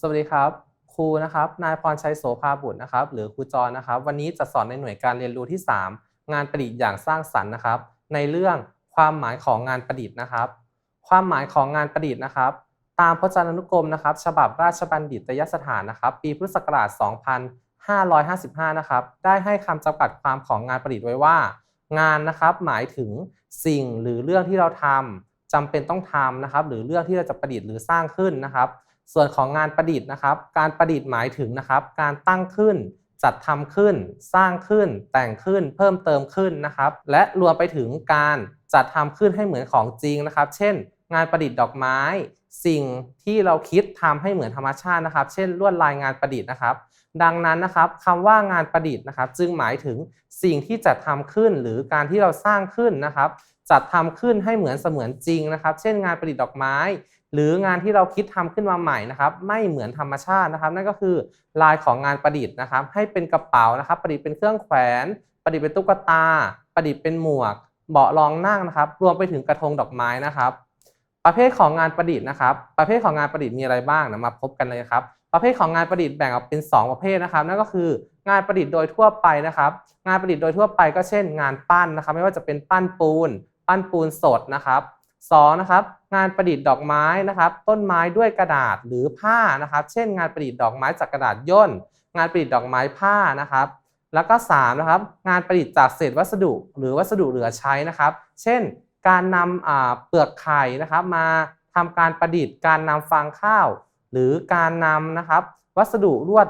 สวัสดีครับครูนะครับนายพรชัยโสภาบุตรนะครับ หรือครูจรนะครับ วันนี้จะสอนในหน่วยการเรียนรู้ที่ 3 งานประดิษฐ์อย่างสร้างสรรค์นะครับ ในเรื่องความหมายของงานประดิษฐ์นะครับ ความหมายของงานประดิษฐ์นะครับ ตามพจนานุกรมนะครับ ฉบับราชบัณฑิตยสถานนะครับ ปีพุทธศักราช 2555 นะครับ ได้ให้คำจำกัดความของงานประดิษฐ์ไว้ว่า งานนะครับหมายถึงสิ่งหรือเรื่องที่เราทำจำเป็นต้องทำนะครับ หรือเรื่องที่เราจะประดิษฐ์หรือสร้างขึ้นนะครับ ส่วนของงานประดิษฐ์นะครับ การประดิษฐ์หมายถึงนะครับ การตั้งขึ้น จัดทำขึ้น สร้างขึ้น แต่งขึ้น เพิ่มเติมขึ้นนะครับ และรวมไปถึงการจัดทำขึ้นให้เหมือนของจริงนะครับ เช่น งานประดิษฐ์ดอกไม้ สิ่งที่เราคิดทำให้เหมือนธรรมชาตินะครับ เช่นลวดลายงานประดิษฐ์นะครับ ดังนั้นนะครับคำว่างานประดิษฐ์นะครับ จึงหมายถึงสิ่งที่จัดทำขึ้น หรือการที่เราสร้างขึ้นนะครับ จัดทำขึ้นให้เหมือนเสมือนจริงนะครับ เช่น งานประดิษฐ์ดอกไม้ หรืองานที่เราคิดทำขึ้นมาใหม่นะครับ ไม่เหมือนธรรมชาตินะครับ นั่นก็คือลายของงานประดิษฐ์นะครับ ให้เป็นกระเป๋านะครับ ประดิษฐ์เป็นเครื่องแขวน ประดิษฐ์เป็นตุ๊กตา ประดิษฐ์เป็นหมวก เบาะรองนั่งนะครับ รวมไปถึงกระทงดอกไม้นะครับ ประเภทของงานประดิษฐ์นะครับ ประเภทของงานประดิษฐ์มีอะไรบ้างนะมาพบกันเลยครับ ประเภทของงานประดิษฐ์แบ่งออกเป็น 2 ประเภทนะครับ นั่นก็คืองานประดิษฐ์โดยทั่วไปนะครับ งานประดิษฐ์โดยทั่วไปก็เช่น งานปั้นนะครับ ไม่ว่าจะเป็นปั้นปูน ปั้นปูนสดนะครับสองนะครับ งานประดิษฐ์ดอกไม้นะครับ ต้นไม้ด้วยกระดาษหรือผ้านะครับ เช่น งานประดิษฐ์ดอกไม้จากกระดาษย่น งานประดิษฐ์ดอกไม้ผ้านะครับ แล้วก็3นะครับ งานประดิษฐ์จากเศษวัสดุ หรือวัสดุเหลือใช้นะครับ เช่น การนำเปลือกไข่นะครับ มาทำการประดิษฐ์ การนำฟางข้าว หรือการนำนะครับ วัสดุลวด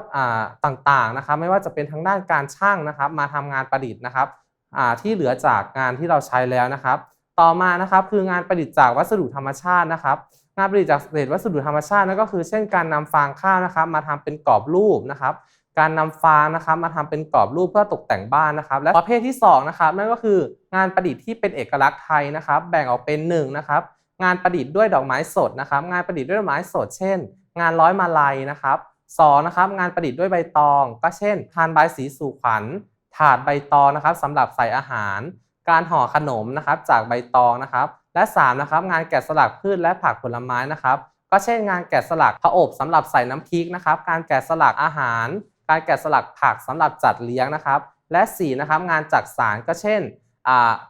ต่างๆนะครับ ไม่ว่าจะเป็นทางด้านการช่างนะครับ มาทำงานประดิษฐ์นะครับที่เหลือจากงานที่เราใช้แล้วนะครับ ต่อมานะครับคืองานประดิษฐ์จากวัสดุธรรมชาตินะครับ งานประดิษฐ์จากเศษวัสดุธรรมชาตินั่นก็คือ เช่นการนำฟางข้าวนะครับ มาทำเป็นกรอบรูปนะครับ การนำฟางนะครับ มาทำเป็นกรอบรูปเพื่อตกแต่งบ้านนะครับ และประเภทที่2นะครับนั่นก็คืองานประดิษฐ์ที่เป็นเอกลักษณ์ไทยนะครับ แบ่งออกเป็น1นะครับงานประดิษฐ์ด้วยดอกไม้สดนะครับ งานประดิษฐ์ด้วยดอกไม้สด เช่น งานร้อยมาลัยนะครับสองนะครับงานประดิษฐ์ด้วยใบตอง ก็เช่นทานใบสีสู่ขวัญถาดใบตองนะครับสำหรับใส่อาหาร การห่อขนมนะครับจากใบตองนะครับ และ3นะครับงานแกะสลักพืชและผักผลไม้นะครับ ก็เช่นงานแกะสลักผอบสำหรับใส่น้ำพริกนะครับ การแกะสลักอาหาร การแกะสลักผักสำหรับจัดเลี้ยงนะครับ และ4นะครับงานจักสารก็เช่น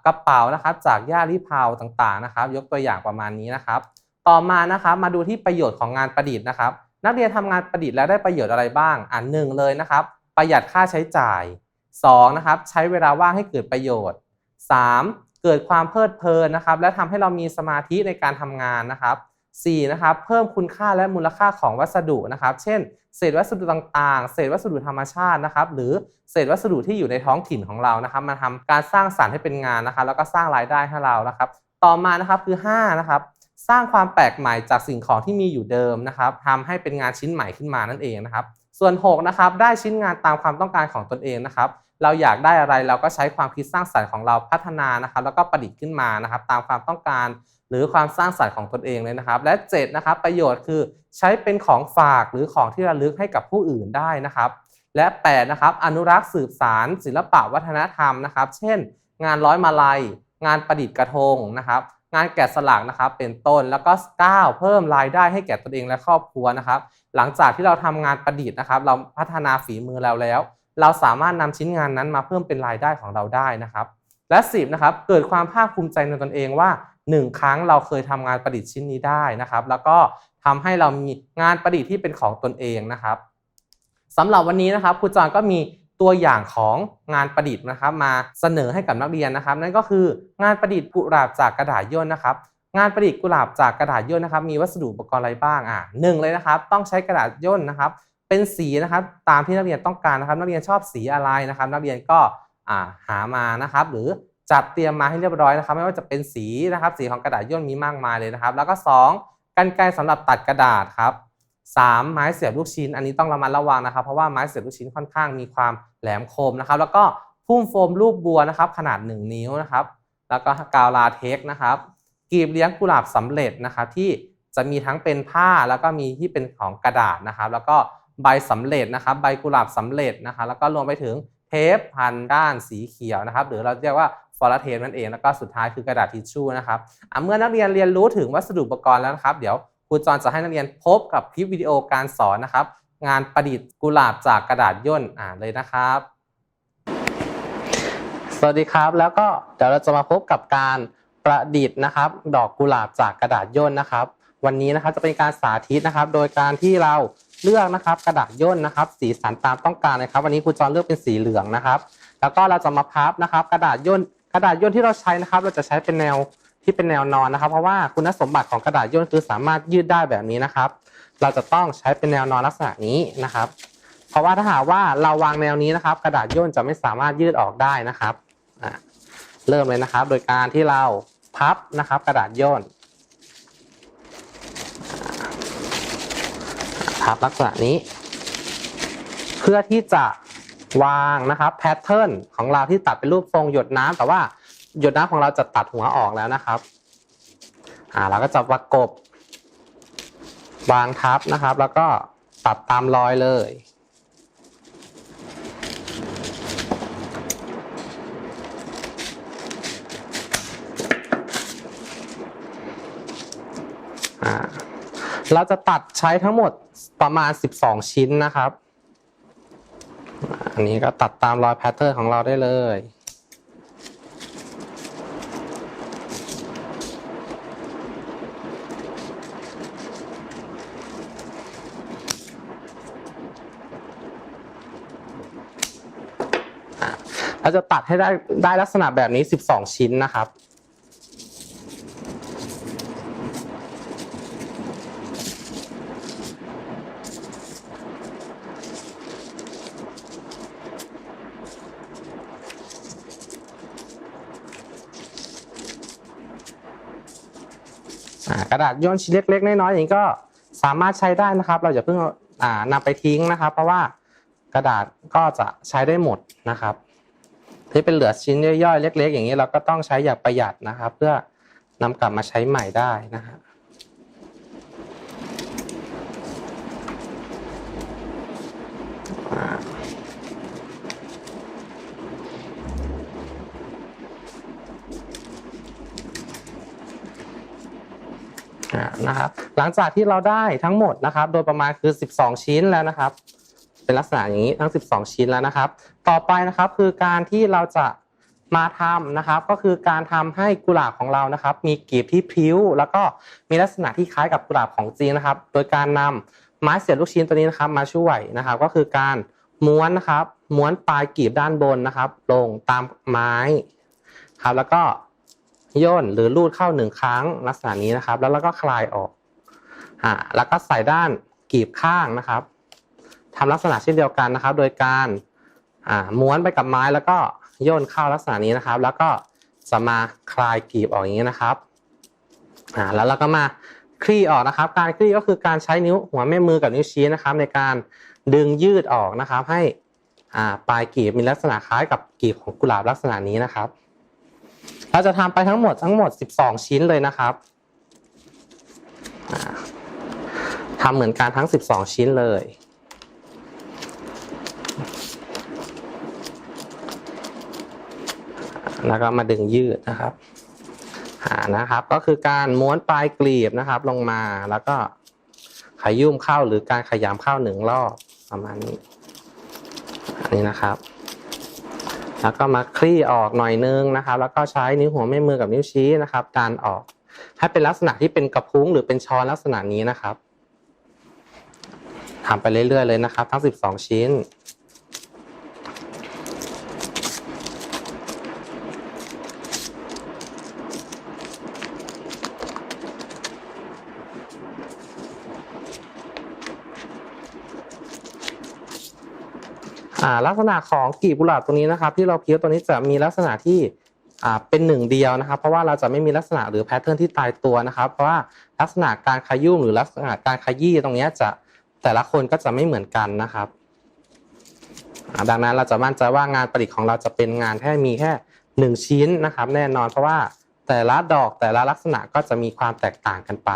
กระเป๋านะครับจากหญ้าลิพาวต่างๆนะครับ ยกตัวอย่างประมาณนี้นะครับ ต่อมานะครับมาดูที่ประโยชน์ของงานประดิษฐ์นะครับ นักเรียนทำงานประดิษฐ์แล้วได้ประโยชน์อะไรบ้าง อ่านหนึ่งเลยนะครับ ประหยัดค่าใช้จ่าย 2 นะครับใช้เวลาว่างให้เกิดประโยชน์ 3. เกิดความเพลิดเพลินนะครับ และทำให้เรามีสมาธิในการทำงานนะครับ 4. นะครับ เพิ่มคุณค่าและมูลค่าของวัสดุนะครับ เช่น เศษวัสดุต่างๆ เศษวัสดุธรรมชาตินะครับ หรือเศษวัสดุที่อยู่ในท้องถิ่นของเรานะครับ มาทำการสร้างสรรค์ให้เป็นงานนะครับ แล้วก็สร้างรายได้ให้เรานะครับ ต่อมานะครับคือ 5 นะครับ สร้างความแปลกใหม่จากสิ่งของที่มีอยู่เดิมนะครับทำให้เป็นงานชิ้นใหม่ขึ้นมานั่นเองนะครับ ส่วน6นะครับ ได้ชิ้นงานตามความต้องการของตนเองนะครับ เราอยากได้อะไรเราก็ใช้ความคิดสร้างสรรค์ของเราพัฒนานะครับ แล้วก็ประดิษฐ์ขึ้นมานะครับ ตามความต้องการหรือความสร้างสรรค์ของตนเองเลยนะครับ และ7นะครับประโยชน์คือใช้เป็นของฝากหรือของที่ระลึกให้กับผู้อื่นได้นะครับ และ8นะครับอนุรักษ์สืบสารศิลปะวัฒนธรรมนะครับ เช่น งานร้อยมาลัย งานประดิษฐ์กระทงนะครับงานแกะสลักนะครับเป็นต้นแล้วก็ 9 เพิ่มรายได้ให้แก่ตนเองและครอบครัวนะครับ หลังจากที่เราทำงานประดิษฐ์นะครับ เราพัฒนาฝีมือเราแล้ว เราสามารถนำชิ้นงานนั้นมาเพิ่มเป็นรายได้ของเราได้นะครับ และ 10นะครับเกิดความภาคภูมิใจในตนเองว่า 1 ครั้งเราเคยทำงานประดิษฐ์ชิ้นนี้ได้นะครับ แล้วก็ทำให้เรามีงานประดิษฐ์ที่เป็นของตนเองนะครับสำหรับวันนี้นะครับครูจอนก็มีตัวอย่างของงานประดิษฐ์นะครับ มาเสนอให้กับนักเรียนนะครับ นั่นก็คืองานประดิษฐ์กุหลาบจากกระดาษย่นนะครับ งานประดิษฐ์กุหลาบจากกระดาษย่นนะครับ มีวัสดุอุปกรณ์อะไรบ้างอะหนึ่งเลยนะครับ ต้องใช้กระดาษย่นนะครับ เป็นสีนะครับตามที่นักเรียนต้องการนะครับ นักเรียนชอบสีอะไรนะครับ นักเรียนก็หามานะครับ หรือจัดเตรียมมาให้เรียบร้อยนะครับ ไม่ว่าจะเป็นสีนะครับ สีของกระดาษย่นมีมากมายเลยนะครับ แล้วก็ 2กรรไกรสำหรับตัดกระดาษครับ 3. ไม้เสียบลูกชิ้น อันนี้ต้องระมัดระวังนะครับ เพราะว่าไม้เสียบลูกชิ้นค่อนข้างมีความแหลมคมนะครับ แล้วก็พุ่มโฟมรูปบัวนะครับ ขนาด 1 นิ้วนะครับ แล้วก็กาวลาเท็กนะครับกีบเลี้ยงกุหลาบสำเร็จนะครับที่จะมีทั้งเป็นผ้าแล้วก็มีที่เป็นของกระดาษนะครับ แล้วก็ ใบสำเร็จนะครับใบกุหลาบสำเร็จนะครับแล้วก็รวมไปถึงเทปพันด้านสีเขียวนะครับหรือเราเรียกว่าฟอร์เทปนั่นเองแล้วก็สุดท้ายคือกระดาษทิชชู่นะครับเมื่อนักเรียนเรียนรู้ถึงวัสดุอุปกรณ์แล้วนะครับ เดี๋ยวครูจรจะให้นักเรียนพบกับคลิปวิดีโอการสอนนะครับ งานประดิษฐ์กุหลาบจากกระดาษย่นอ่านเลยนะครับ สวัสดีครับแล้วก็เดี๋ยวเราจะมาพบกับการประดิษฐ์นะครับ ดอกกุหลาบจากกระดาษย่นนะครับ วันนี้นะครับจะเป็นการสาธิตนะครับ โดยการที่เรา เลือกนะครับกระดาษย่นนะครับ สีสันตามต้องการนะครับ วันนี้ครูจรเลือกเป็นสีเหลืองนะครับ แล้วก็เราจะมาพับนะครับ กระดาษย่นกระดาษย่นที่เราใช้นะครับ เราจะใช้เป็นแนวที่เป็นแนวนอนนะครับ เพราะว่าคุณสมบัติของกระดาษย่นคือสามารถยืดได้แบบนี้นะครับ เราจะต้องใช้เป็นแนวนอนลักษณะนี้นะครับ เพราะว่าถ้าหากว่าเราวางแนวนี้นะครับ กระดาษย่นจะไม่สามารถยืดออกได้นะครับเริ่มเลยนะครับ โดยการที่เราพับนะครับ กระดาษย่น พับ ลักษณะนี้ เพื่อที่จะวางนะครับแพทเทิร์นของเราที่ตัดเป็นรูปทรงหยดน้ำแต่ว่าหยดน้ำของเราจะตัดหัวออกแล้วนะครับอ่าเราก็จะประกบ วางทับนะครับ แล้วก็ตัดตามรอยเลยอ่าเราจะตัดใช้ทั้งหมด ประมาณ 12 ชิ้นนะครับ อันนี้ก็ตัดตามรอยแพทเทิร์นของเราได้เลยเราจะตัดให้ได้ได้ลักษณะแบบนี้ 12 ชิ้นนะครับ ระดาษย่นชิ้นเล็กๆน้อยๆอย่างนี้ก็สามารถใช้ได้นะครับ เราอย่าเพิ่งเอาอ่านำไปทิ้งนะครับ เพราะว่ากระดาษก็จะใช้ได้หมดนะครับที่เป็นเหลือชิ้นย่อยๆเล็ก ๆ อย่างนี้เราก็ต้องใช้อย่างประหยัดนะครับ เพื่อนำกลับมาใช้ใหม่ได้นะฮะอ่าอ่า นะครับหลังจากที่เราได้ทั้งหมดนะครับ โดยประมาณคือ 12 ชิ้นแล้วนะครับ เป็นลักษณะอย่างนี้ทั้ง 12 ชิ้นแล้วนะครับ ต่อไปนะครับคือการที่เราจะมาทำนะครับก็คือการทำให้กุหลาบของเรานะครับ มีกลีบที่พิ้ว แล้วก็มีลักษณะที่คล้ายกับกุหลาบของจริงนะครับ โดยการนำไม้เสียบลูกชิ้นตัวนี้นะครับ มาช่วยนะครับ ก็คือการม้วนนะครับ ม้วนปลายกลีบด้านบนนะครับ ลงตามไม้ครับแล้วก็ ย่นหรือลูดเข้าหนึ่งครั้งลักษณะนี้นะครับ แล้วเราก็คลายออกอ่าแล้วก็ใส่ด้านกีบข้างนะครับทำลักษณะเช่นเดียวกันนะครับ โดยการอ่าม้วนไปกับไม้แล้วก็โย่นเข้าลักษณะนี้นะครับ แล้วก็จะมาคลายกีบออกอย่างนี้นะครับอ่าแล้วเราก็มาคลี่ออกนะครับ การคลี่ก็คือการใช้นิ้วหัวแม่มือกับนิ้วชี้นะครับ ในการดึงยืดออกนะครับ ให้อ่าปลายกีบมีลักษณะคล้ายกับกีบของกุหลาบลักษณะนี้นะครับ เราจะทำไปทั้งหมดทั้งหมด 12 ชิ้นเลยนะครับทำเหมือนกันทั้ง 12 ชิ้นเลยแล้วก็มาดึงยืดนะครับหานะครับ ก็คือการม้วนปลายกลีบนะครับ ลงมาแล้วก็ขยุ่มเข้าหรือการขยำเข้าหนึ่งรอบประมาณนี้ อันนี้นะครับ แล้วก็มาคลี่ออกหน่อยนึงนะครับ แล้วก็ใช้นิ้วหัวแม่มือกับนิ้วชี้นะครับดันออกให้เป็นลักษณะที่เป็นกระพุ้งหรือเป็นช้อนลักษณะนี้นะครับทำไปเรื่อยๆเลยนะครับ ทั้ง 12 ชิ้น ลักษณะของกีบกุหลาบตัวนี้นะครับ ที่เราเพี้ยวตัวนี้จะมีลักษณะที่อ่าเป็นหนึ่งเดียวนะครับ เพราะว่าเราจะไม่มีลักษณะหรือแพทเทิร์นที่ตายตัวนะครับ เพราะว่าลักษณะการขยุ่มหรือลักษณะการขยี้ตรงนี้จะแต่ละคนก็จะไม่เหมือนกันนะครับ ดังนั้นเราจะมั่นใจว่างานประดิษฐ์ของเราจะเป็นงานแค่มีแค่หนึ่งชิ้นนะครับ แน่นอนเพราะว่าแต่ละดอกแต่ละลักษณะก็จะมีความแตกต่างกันไป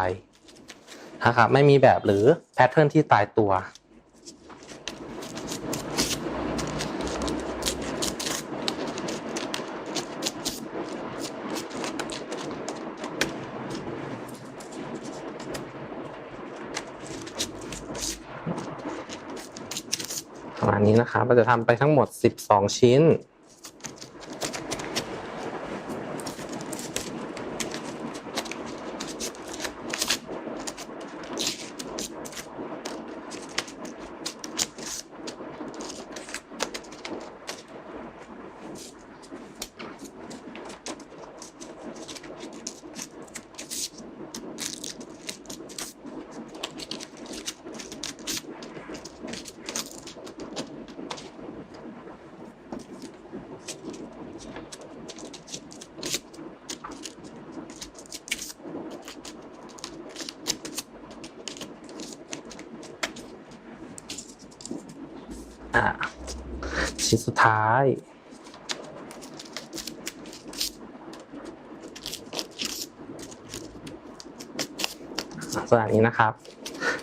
นะครับไม่มีแบบหรือแพทเทิร์นที่ตายตัว ประมาณ นี้นะครับเราจะทำไปทั้งหมด 12 ชิ้น อะ ชิ้นสุดท้ายส่วนอันนี้นะครับ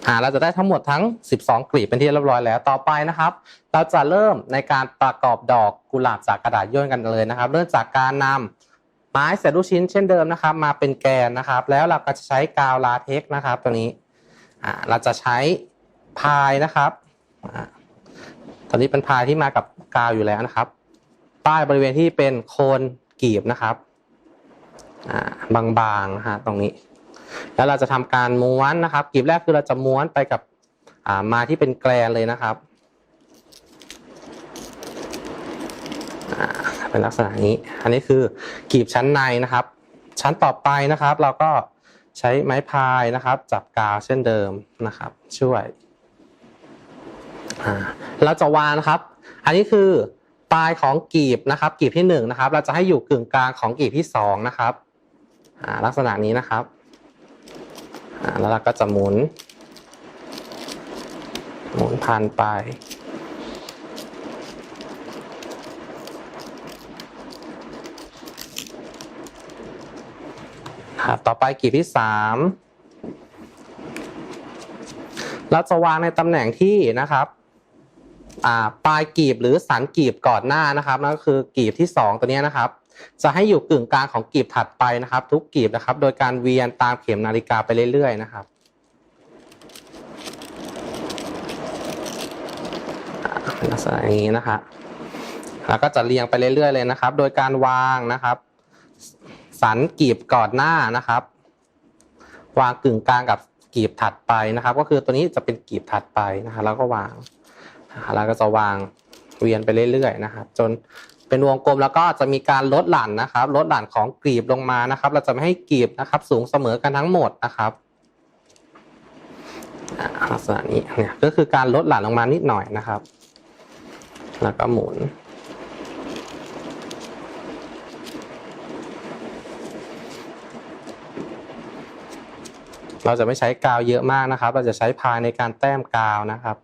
อ่าเราจะได้ทั้งหมดทั้ง 12 กลีบเป็นที่เรียบร้อยแล้ว ต่อไปนะครับ เราจะเริ่มในการประกอบดอกกุหลาบจากกระดาษย่นกันเลยนะครับ เริ่มจากการนำไม้เศษลูกชิ้นเช่นเดิมนะครับ มาเป็นแกนนะครับ แล้วเราก็จะใช้กาวลาเท็กนะครับ ตัวนี้ เราจะใช้พายนะครับ ตอนนี้เป็นพายที่มากับกาวอยู่แล้วนะครับ ป้ายบริเวณที่เป็นโคนกีบนะครับบางๆนะฮะตรงนี้ แล้วเราจะทำการม้วนนะครับกีบแรกคือเราจะม้วนไปกับมาที่เป็นแกลนเลยนะครับเป็นลักษณะนี้ อันนี้คือกีบชั้นในนะครับ ชั้นต่อไปนะครับ เราก็ใช้ไม้พายนะครับ จับกาวเช่นเดิมนะครับ ช่วย เราจะวางนครับ อันนี้คือปลายของกีบนะครับกีบที่หนึ่งนะครับ เราจะให้อยู่กึ่งกลางของกีบที่สองนะครับลักษณะนี้นะครับแล้วเราก็จะหมุน หมุนพันไปครับต่อไปกีบที่สามเราจะวางในตำแหน่งที่นะครับ ปลายกีบหรือสันกีบก่อนหน้านะครับนั่นก็คือกีบที่สองตัวนี้นะครับ จะให้อยู่กึ่งกลางของกีบถัดไปนะครับ ทุกกีบนะครับ โดยการเวียนตามเข็มนาฬิกาไปเรื่อยๆนะครับลักษณะอย่างนี้นะครับแล้วก็จะเรียงไปเรื่อยๆเลยนะครับ โดยการวางนะครับ สันกีบก่อนหน้านะครับ วางกึ่งกลางกับกีบถัดไปนะครับ ก็คือตัวนี้จะเป็นกีบถัดไปนะครับแล้วก็วาง แล้วก็จะวางเวียนไปเรื่อยๆนะครับ จนเป็นวงกลมแล้วก็จะมีการลดหลั่นนะครับ ลดหลั่นของกลีบลงมานะครับ เราจะไม่ให้กลีบนะครับ สูงเสมอกันทั้งหมดนะครับอ่าลักษณะนี้เนี่ยก็คือการลดหลั่นลงมานิดหน่อยนะครับ แล้วก็หมุนเราจะไม่ใช้กาวเยอะมากนะครับ เราจะใช้พายในการแต้มกาวนะครับ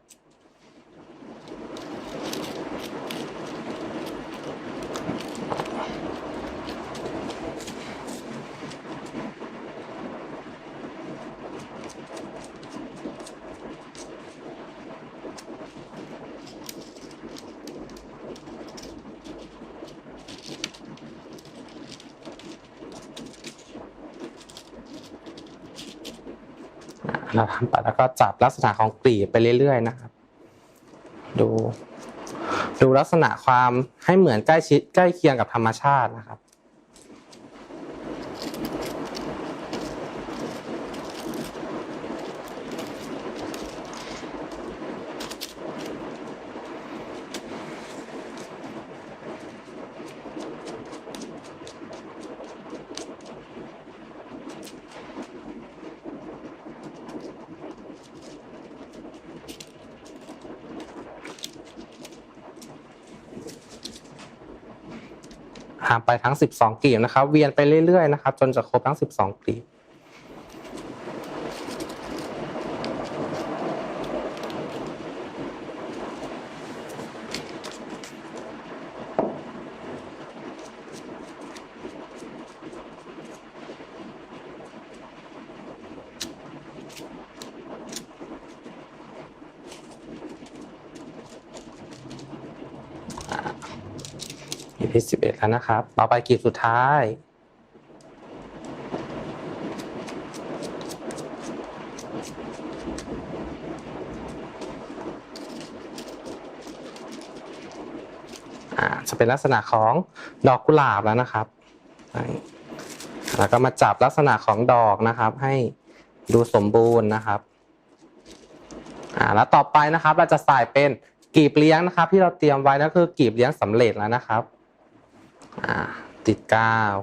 าทำไปแล้วก็จับลักษณะของกลีบไปเรื่อยๆนะครับ ดู ดูลักษณะความให้เหมือนใกล้ชิดใกล้เคียงกับธรรมชาตินะครับ หามไปทั้ง 12กลีบนะครับ เวียนไปเรื่อยๆนะครับ จนจะครบทั้ง 12กลีบ กลีบที่11แล้วนะครับ ต่อไปกลีบสุดท้าย จะเป็นลักษณะของดอกกุหลาบแล้วนะครับ แล้วก็มาจับลักษณะของดอกนะครับ ให้ดูสมบูรณ์นะครับอ่าแล้วต่อไปนะครับเราจะใส่เป็นกีบเลี้ยงนะครับ ที่เราเตรียมไว้นั่นคือกีบเลี้ยงสำเร็จแล้วนะครับ อ่าติดกาว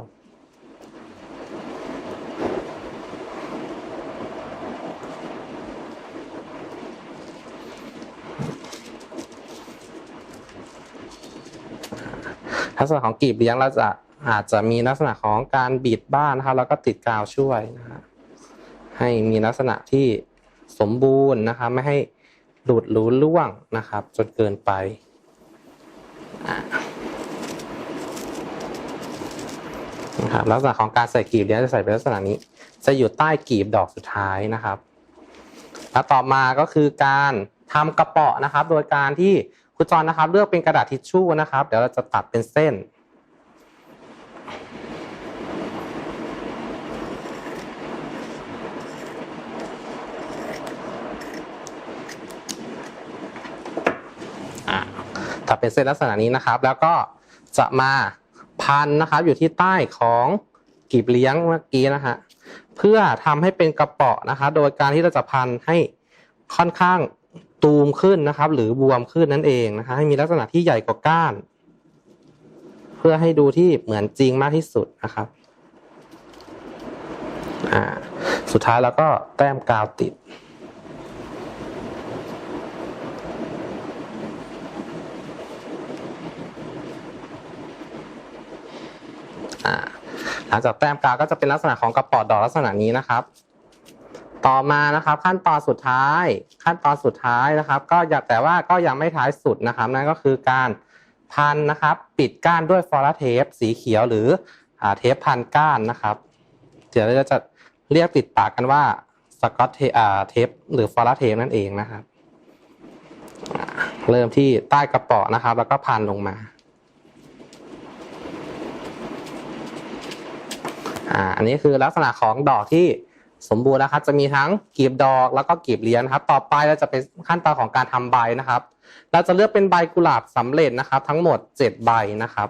ลักษณะของกลีบเลี้ยงเราจะอาจจะมีลักษณะของการบีดบ้านนะครับแล้วก็ติดกาวช่วยนะฮะให้มีลักษณะที่สมบูรณ์นะครับไม่ให้หลุดหรือล่วงนะครับ จนเกินไปอ่า นะครับลักษณะของการใส่กลีบเลี้ยจะใส่เป็นลักษณะนี้ จะอยู่ใต้กลีบดอกสุดท้ายนะครับ แล้วต่อมาก็คือการทำกระเป๋อนะครับ โดยการที่ครูจรนนะครับ เลือกเป็นกระดาษทิชชู่นะครับ เดี๋ยวเราจะตัดเป็นเส้นอ่าตัดเป็นเส้นลักษณะนี้นะครับ แล้วก็จะมา พันนะครับ อยู่ที่ใต้ของกีบเลี้ยงเมื่อกี้นะฮะเพื่อทำให้เป็นกระเป๋อนะคะโดยการที่เราจะพันให้ค่อนข้างตูมขึ้นนะครับ หรือบวมขึ้นนั่นเองนะคะให้มีลักษณะที่ใหญ่กว่าก้าน เพื่อให้ดูที่เหมือนจริงมากที่สุดนะครับ อ่า สุดท้ายแล้วก็แต้มกาวติด หลังจากแต้มกาวก็จะเป็นลักษณะของกระป๋อดอกลักษณะนี้นะครับ ต่อมานะครับขั้นตอนสุดท้าย ขั้นตอนสุดท้ายนะครับ ก็อย่าแต่ว่าก็ยังไม่ท้ายสุดนะครับ นั่นก็คือการพันนะครับ ปิดก้านด้วยฟอร์เทปสีเขียวหรืออเทปพันก้านนะครับเดี๋ยวเราจะเรียกติดปากกันว่าสกอตเทปหรือฟอร์เทปนั่นเองนะครับ เริ่มที่ใต้กระป๋อนะครับ แล้วก็พันลงมา อ่าอันนี้คือลักษณะของดอกที่สมบูรณ์นะครับจะมีทั้งกีบดอกแล้วก็กีบเลี้ยงนะครับ ต่อไปเราจะเป็นขั้นตอนของการทำใบนะครับ เราจะเลือกเป็นใบกุหลาบสำเร็จนะครับ ทั้งหมดเจ็ดใบนะครับ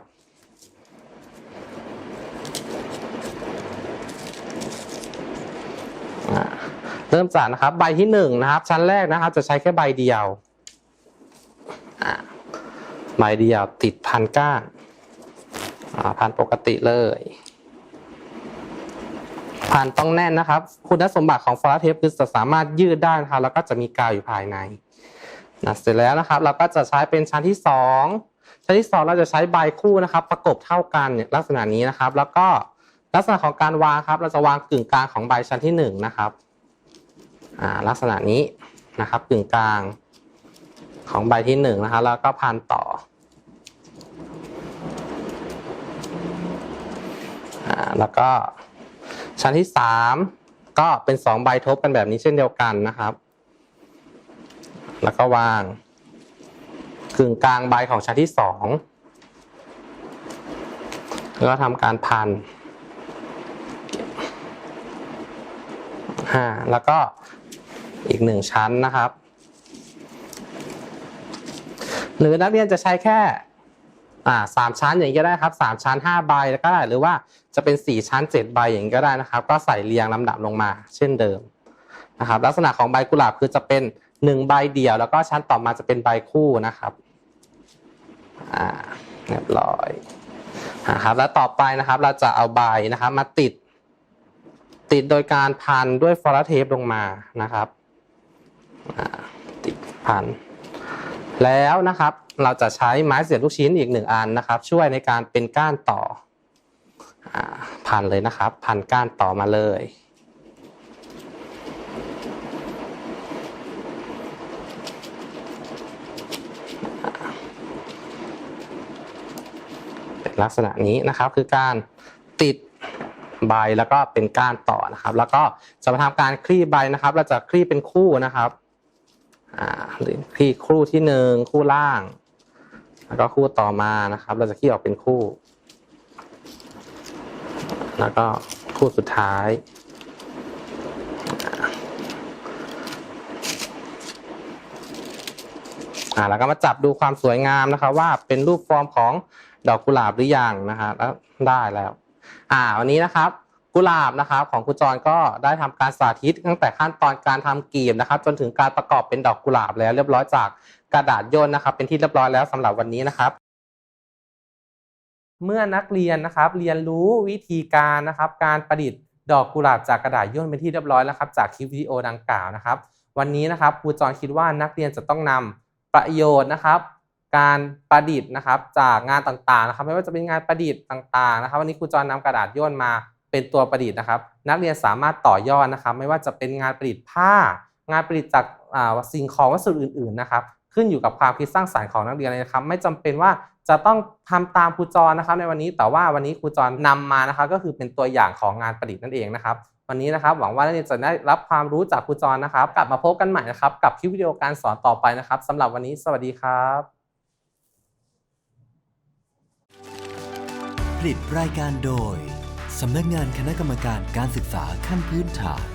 เริ่มจากนะครับใบที่หนึ่งนะครับ ชั้นแรกนะครับ จะใช้แค่ใบเดียวใบเดียวติดพันก้านพันปกติเลย ผ่านต้องแน่นนะครับ คุณสมบัติของฟอร์เทปคือจะสามารถยืดได้นะครับแล้วก็จะมีกาวอยู่ภายในนะเสร็จแล้วนะครับ เราก็จะใช้เป็นชั้นที่สองชั้นที่สองเราจะใช้ใบคู่นะครับ ประกบเท่ากันเนี่ยลักษณะนี้นะครับ แล้วก็ลักษณะของการวางครับ เราจะวางกึ่งกลางของใบชั้นที่หนึ่งนะครับอ่าลักษณะนี้นะครับกึ่งกลางของใบที่หนึ่งนะครับแล้วก็พันต่ออ่าแล้วก็ ชั้นที่สามก็เป็นสองใบทบกันแบบนี้เช่นเดียวกันนะครับ แล้วก็วางกึ่งกลางใบของชั้นที่สองแล้วก็ทำการพันห้าแล้วก็อีกหนึ่งชั้นนะครับ หรือนักเรียนจะใช้แค่อ่าสามชั้นอย่างนี้ก็ได้ครับสามชั้นห้าใบก็ได้หรือว่า จะเป็นสี่ชั้นเจ็ดใบอย่างนี้ก็ได้นะครับ ก็ใส่เรียงลำดับลงมา เช่นเดิมนะครับ ลักษณะของใบกุหลาบคือจะเป็นหนึ่งใบเดี่ยว แล้วก็ชั้นต่อมาจะเป็นใบคู่นะครับอ่าเรียบร้อยนะครับแล้วต่อไปนะครับเราจะเอาใบนะครับมาติด ติดโดยการพันด้วยฟอร์เทปลงมานะครับอ่าติดพันแล้วนะครับเราจะใช้ไม้เสียบลูกชิ้นอีกหนึ่งอันนะครับ ช่วยในการเป็นก้านต่อ พันเลยนะครับ พันก้านต่อมาเลยเป็นลักษณะนี้นะครับคือการติดใบแล้วก็เป็นก้านต่อนะครับ แล้วก็จะมาทำการคลี่ใบนะครับ เราจะคลี่เป็นคู่นะครับหรือคลี่คู่ที่หนึ่งคู่ล่าง แล้วก็คู่ต่อมานะครับ เราจะคลี่ออกเป็นคู่ แล้วก็คู่สุดท้าย อ่าแล้วก็มาจับดูความสวยงามนะครับว่าเป็นรูปฟอร์มของดอกกุหลาบหรือยังนะฮะแล้วได้แล้ว อ่าวันนี้นะครับกุหลาบนะครับของครูจรก็ได้ทำการสาธิตตั้งแต่ขั้นตอนการทำกลีบนะครับ จนถึงการประกอบเป็นดอกกุหลาบแล้วเรียบร้อยจากกระดาษย่นนะครับ เป็นที่เรียบร้อยแล้วสำหรับวันนี้นะครับ เมื่อนักเรียนนะครับ เรียนรู้วิธีการนะครับ การประดิษฐ์ดอกกุหลาบจากกระดาษย่นเป็นที่เรียบร้อยแล้วครับ จากคลิปวิดีโอดังกล่าวนะครับ วันนี้นะครับครูจรคิดว่านักเรียนจะต้องนำประโยชน์นะครับ การประดิษฐ์นะครับ จากงานต่างๆนะครับ ไม่ว่าจะเป็นงานประดิษฐ์ต่างๆนะครับ วันนี้ครูจรนนำกระดาษย่นมาเป็นตัวประดิษฐ์นะครับ นักเรียนสามารถต่อยอดนะครับ ไม่ว่าจะเป็นงานประดิษฐ์ผ้า งานประดิษฐ์จากสิ่งของวัสดุอื่น ๆนะครับ ขึ้นอยู่กับความคิดสร้างสรรค์ของนักเรียนเลยนะครับ ไม่จำเป็นว่าจะต้องทำตามครูจรนะครับ ในวันนี้แต่ว่าวันนี้ครูจรนำมานะครับ ก็คือเป็นตัวอย่างของงานประดิษฐ์นั่นเองนะครับ วันนี้นะครับ หวังว่านักเรียนจะได้รับความรู้จากครูจรนะครับ กลับมาพบกันใหม่นะครับ กับคลิปวิดีโอการสอนต่อไปนะครับสำหรับวันนี้สวัสดีครับผลิตรายการโดยสำนักงานคณะกรรมการการศึกษาขั้นพื้นฐาน